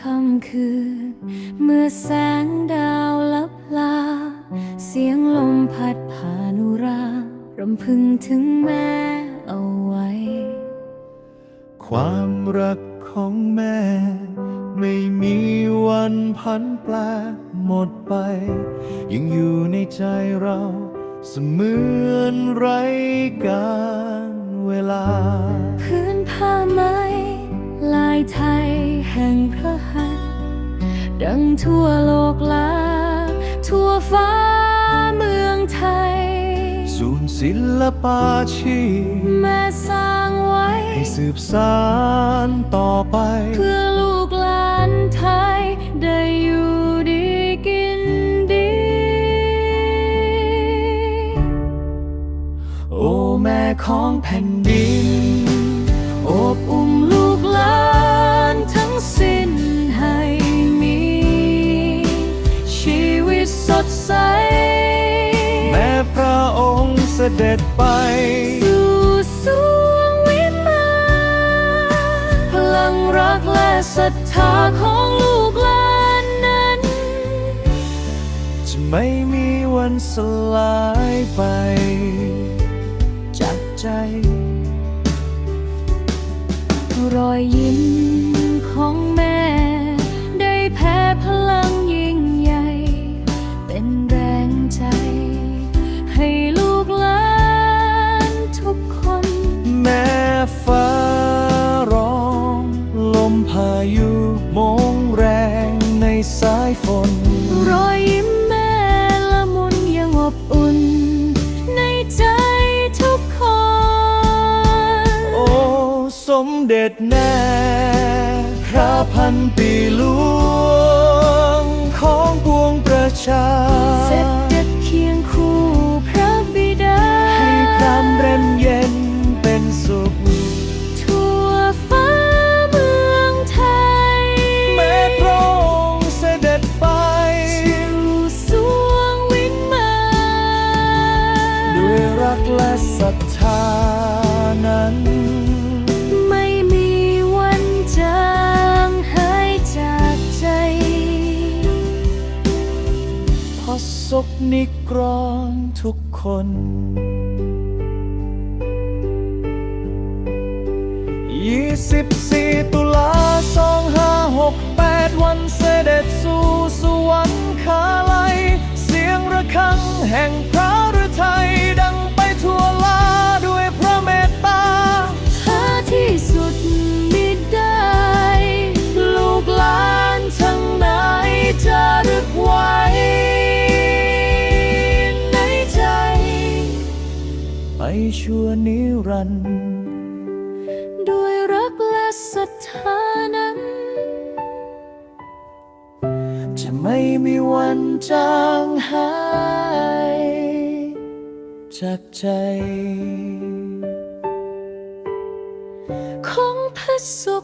ค่ำคืน เมื่อแสงดาวลับลา เสียงลมพัดผ่านุรารำพึงถึงแม่เอาไว้ ความรักของแม่ ไม่มีวันพันแปลหมดไป ยังอยู่ในใจเราเสมือนไรการเวลา พื้นผ้าไหมลายไทย ห่งพระหัตถ์ดังทั่วโลกลา ทั่วฟ้าเมืองไทย ศูนย์ศิลปาชีพแม่สร้างไว้ ให้สืบสานต่อไป เพื่อลูกหลานไทย ได้อยู่ดีกินดี โอ้แม่ของแผ่นดินโอบ สด็จไปสู่สวงวิมานพลังรักและศรัทธาของลูกหลานนั้น จะไม่มีวันสลายไป จากใจ รอยยิ้มของ มเด็จแน่พระพันปีหลวงของปวงประชา อสกนิกรอนทุกคน 24 ตุลา 2568 วันเสด็จสู่สวรรคาลัย เสียงระฆังแห่ง ชั่วนิรันดร์ด้วยรักและศรัทธานั้น จะไม่มีวันจางหาย จากใจของพระสุ